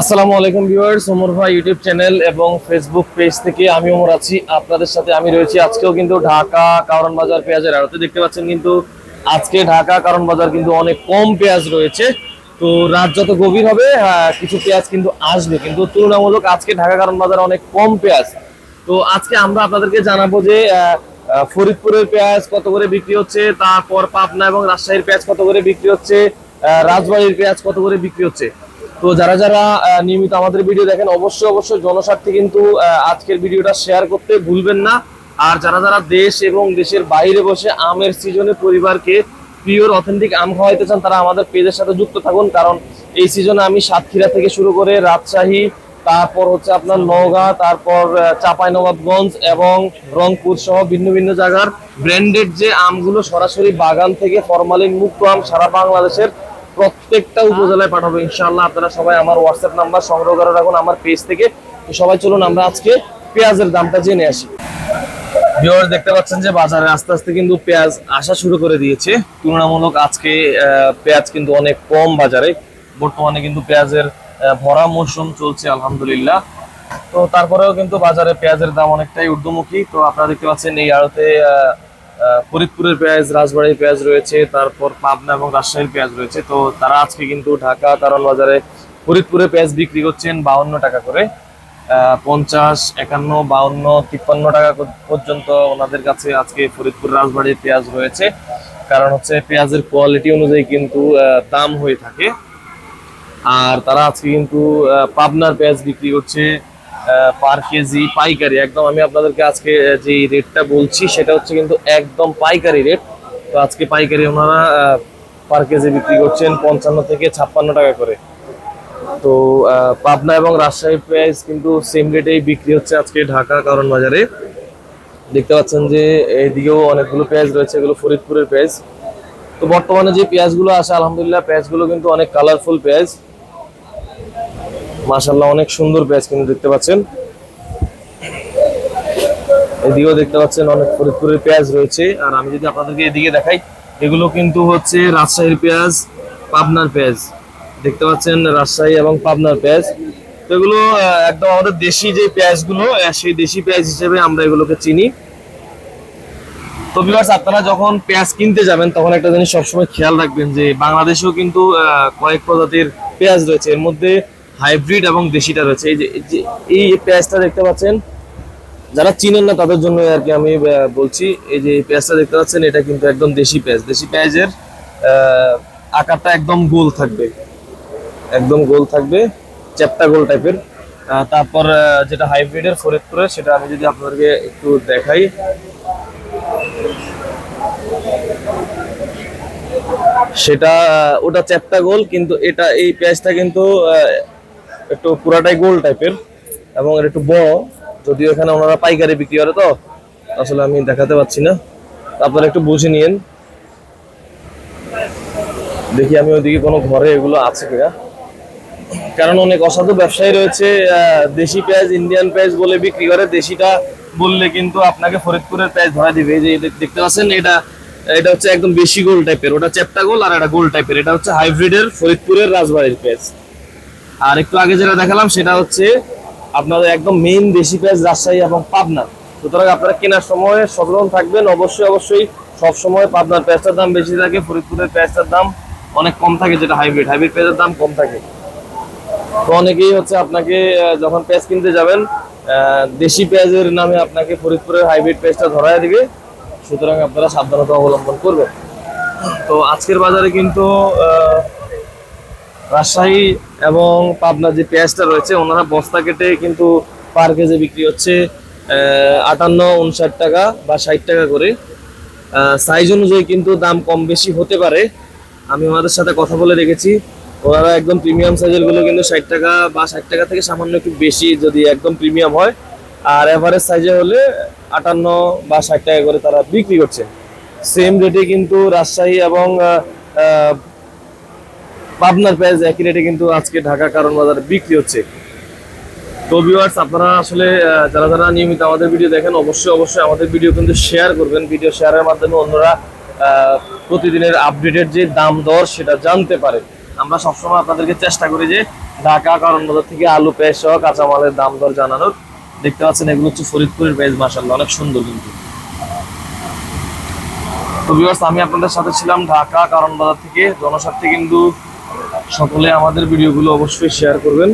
আসসালামু আলাইকুম ভিউয়ার্স ওমর ভাই ইউটিউব চ্যানেল এবং ফেসবুক পেজ থেকে আমি ওমর আছি। আপনাদের সাথে আমি রয়েছি আজকেও কিন্তু ঢাকা কারণ বাজার পেঁয়াজের আড়তে। দেখতে পাচ্ছেন কিন্তু আজকে ঢাকা কারণ বাজার কিন্তু অনেক কম পেঁয়াজ রয়েছে। তো রাত যত গভীর হবে আহ, কিছু পেঁয়াজ কিন্তু আসবে। কিন্তু তুলনামূলক আজকে ঢাকা কারণ বাজার অনেক কম পেঁয়াজ। তো আজকে আমরা আপনাদেরকে জানাব যে ফরিদপুরের পেঁয়াজ কত করে বিক্রি হচ্ছে তারপর পাবনা এবং রাজশাহীর পেঁয়াজ কত করে বিক্রি হচ্ছে রাজবাড়ির পেঁয়াজ কত করে বিক্রি হচ্ছে। তো যারা যারা নিয়মিত আমাদের ভিডিও দেখেন, অবশ্যই অবশ্যই জনস্বার্থে কিন্তু আজকের ভিডিওটা শেয়ার করতে ভুলবেন না। আর যারা যারা দেশ এবং দেশের বাইরে বসে আমের সিজনে পরিবারকে পিওর অথেন্টিক আম খাওয়াইতে চান, তারা আমাদের পেজের সাথে যুক্ত থাকুন। কারণ এই সিজনে আমি সাতক্ষীরা থেকে শুরু করে রাজশাহী, তারপর হচ্ছে আপনার নওগাঁ, তারপর চাপাই নবাবগঞ্জ এবং রংপুর সহ ভিন্ন ভিন্ন জায়গার ব্র্যান্ডেড যে আমগুলো সরাসরি বাগান থেকে ফরমালিন মুক্ত আম সারা বাংলাদেশের প্রত্যেকটা উপজেলায় পাঠাবো, ইনশাআল্লাহ। আপনারা সবাই আমার হোয়াটসঅ্যাপ নাম্বার সংগ্রহ করে রাখুন আমার পেজ থেকে। সবাই চলুন, আমরা আজকে পেঁয়াজের দামটা জেনে আসি। ভিউয়ার দেখতে পাচ্ছেন যে বাজারে আস্তে আস্তে কিন্তু পেঁয়াজ আসা শুরু করে দিয়েছে। তুলনামূলক আজকে পেঁয়াজ কিন্তু অনেক কম বাজারে। বর্তমানে কিন্তু পেঁয়াজের ভরা মৌসুম চলছে, আলহামদুলিল্লাহ। তো তারপরেও কিন্তু বাজারে পেঁয়াজের দাম অনেকটাই ঊর্ধ্বমুখী। তো আপনারা দেখতে পাচ্ছেন এই আড়তে ফরিদপুরের পেঁয়াজ, রাজবাড়ির পেঁয়াজ রয়েছে, তারপর পাবনা এবং রাজশাহীর পেঁয়াজ রয়েছে। তো তারা আজকে কিন্তু ঢাকা কারণ বাজারে ফরিদপুরে পেঁয়াজ বিক্রি করছেন বাউন্ন টাকা করে পঞ্চাশ, একান্ন, বাউন্ন, তিপ্পান্ন টাকা পর্যন্ত ওনাদের কাছে আজকে ফরিদপুর রাজবাড়ির পেঁয়াজ রয়েছে। কারণ হচ্ছে পেঁয়াজের কোয়ালিটি অনুযায়ী কিন্তু দাম হয়ে থাকে। আর তারা আজকে কিন্তু পাবনার পেঁয়াজ বিক্রি করছে পার কেজি পাইকারি। একদম আমি আপনাদেরকে আজকে যে রেটটা বলছি, সেটা হচ্ছে কিন্তু একদম পাইকারি রেট তো আজকে পাইকারি ওনারা পার কেজি বিক্রি করছেন পঞ্চান্ন থেকে ছাপ্পান্ন টাকা করে। তো পাবনা এবং রাজশাহী পেঁয়াজ কিন্তু সেম রেটেই বিক্রি হচ্ছে আজকে ঢাকা কারণ বাজারে। দেখতে পাচ্ছেন যে এইদিকেও অনেকগুলো পেঁয়াজ রয়েছে, এগুলো ফরিদপুরের পেঁয়াজ তো বর্তমানে যে পেঁয়াজগুলো আসে, আলহামদুলিল্লাহ পেঁয়াজগুলো কিন্তু অনেক কালারফুল পেঁয়াজ মাশাল্লাহ অনেক সুন্দর পেঁয়াজ কিন্তু দেখতে পাচ্ছেন। এদিকেও দেখতে পাচ্ছেন অনেক ফরিদপুরের পেঁয়াজ রয়েছে। আর আমি যদি আপনাদেরকে এদিকে দেখাই, এগুলো কিন্তু হচ্ছে রাজশাহীর পেঁয়াজ, পাবনার পেঁয়াজ। দেখতে পাচ্ছেন রাজশাহী এবং পাবনার পেঁয়াজ। তো এগুলো একদম আমাদের দেশি যে পেঁয়াজগুলো সেই দেশি পেঁয়াজ হিসেবে আমরা এগুলোকে চিনি। তো বিভার্স আপনারা যখন পেঁয়াজ কিনতে যাবেন, তখন একটা জিনিস সবসময় খেয়াল রাখবেন যে বাংলাদেশেও কিন্তু কয়েক প্রজাতির পেঁয়াজ রয়েছে। এর মধ্যে হাইব্রিড এবং দেশিটা রয়েছে। এই যে, এই পেঁয়াজটা দেখতে পাচ্ছেন, যারা চিনেন না তাদের জন্য আর কি আমি বলছি, এই যে পেঁয়াজটা দেখতে পাচ্ছেন, এটা কিন্তু একদম দেশি পেঁয়াজ। দেশি পেঁয়াজের আকারটা একদম গোল থাকবে। একদম গোল থাকবে, চ্যাপটা গোল টাইপের। তারপর যেটা হাইব্রিডের ফরিদপুরের সেটা আমি যদি আপনাদেরকে একটু দেখাই। সেটা, ওটা চ্যাপটা গোল, কিন্তু এটা, এই পেঁয়াজটা কিন্তু একটু পুরাটাই গোল টাইপের এবং এটা একটু বড়, যদিও এখানে ওনারা পাইকারি বিক্রি করে তো, আসলে আমি দেখাতে পাচ্ছি না। আপনারা একটু বুঝে নিন দেখি আমি ওইদিকে কোনো ঘরে এগুলো আছে কিনা। কারণ অনেক অসাধু ব্যবসায়ী রয়েছে দেশি পেঁয়াজ ইন্ডিয়ান পেঁয়াজ বলে বিক্রি করে। দেশিটা বললে কিন্তু আপনাকে ফরিদপুরের পেঁয়াজ ধরা দিবে। এই যে দেখতে পাচ্ছেন, এটা এটা হচ্ছে একদম বেশি গোল টাইপের ওটা চ্যাপটা গোল আর এটা গোল টাইপের এটা হচ্ছে হাইব্রিডের ফরিদপুরের রাজবাড়ির পেঁয়াজ। আর একটু আগে যেটা দেখালাম, সেটা হচ্ছে আপনাদের একদম মেইন দেশি পেঁয়াজ রাজশাহী এবং পাবনা। সুতরাং আপনারা কেনার সময় সচেতন থাকবেন। অবশ্যই অবশ্যই সব সময় পাবনার পেঁয়াজটার দাম বেশি থাকে, ফরিদপুরের পেঁয়াজটার দাম অনেক কম থাকে, যেটা হাইব্রিড। হাইব্রিড পেঁয়াজের দাম কম থাকে। তো অনেকেই হচ্ছে আপনাকে যখন পেঁয়াজ কিনতে যাবেন দেশি পেঁয়াজের নামে আপনাকে ফরিদপুরের হাইব্রিড পেঁয়াজটা ধরায় দিবে। সুতরাং আপনারা সাবধানতা অবলম্বন করবেন। তো আজকের বাজারে কিন্তু রাজশাহী এবং পাবনা যে পেঁয়াজটা রয়েছে, ওনারা বস্তা কেটে কিন্তু পার কেজি বিক্রি হচ্ছে আটান্ন, উনষাট টাকা বা ষাট টাকা করে। সাইজ অনুযায়ী কিন্তু দাম কম বেশি হতে পারে। আমি ওনাদের সাথে কথা বলে রেখেছি ওনারা একদম প্রিমিয়াম সাইজেরগুলো কিন্তু ষাট টাকা বা ষাট টাকা থেকে সামান্য একটু বেশি যদি একদম প্রিমিয়াম হয়। আর এভারেজ সাইজে হলে আটান্ন বা ষাট টাকা করে তারা বিক্রি করছে। সেম রেটে কিন্তু রাজশাহী এবং পাবনার পেঁয়াজ একই রেটে কিন্তু আজকে ঢাকা কারণ বাজারে বিক্রি হচ্ছে। তো ভিউয়ার্স আপনারা আসলে যারা যারা নিয়মিত আমাদের ভিডিও দেখেন, অবশ্যই অবশ্যই আমাদের ভিডিও কিন্তু শেয়ার করবেন। ভিডিও শেয়ারের মাধ্যমে অন্যরা প্রতিদিনের আপডেটের যে দাম দর, সেটা জানতে পারে। আমরা সবসময় আপনাদেরকে চেষ্টা করি যে ঢাকা কারণ বাজার থেকে আলু, পেঁয়াজ সহ কাঁচামালের দাম দর জানানোর। দেখতে পাচ্ছেন, এগুলো হচ্ছে ফরিদপুরের পেঁয়াজ মাসাল্লাহ অনেক সুন্দর কিন্তু। তো ভিউয়ার্স আমি আপনাদের সাথে ছিলাম ঢাকা কারণ বাজার থেকে। জনস্বার্থে কিন্তু সকলে আমাদের ভিডিওগুলো অবশ্যই শেয়ার করবেন।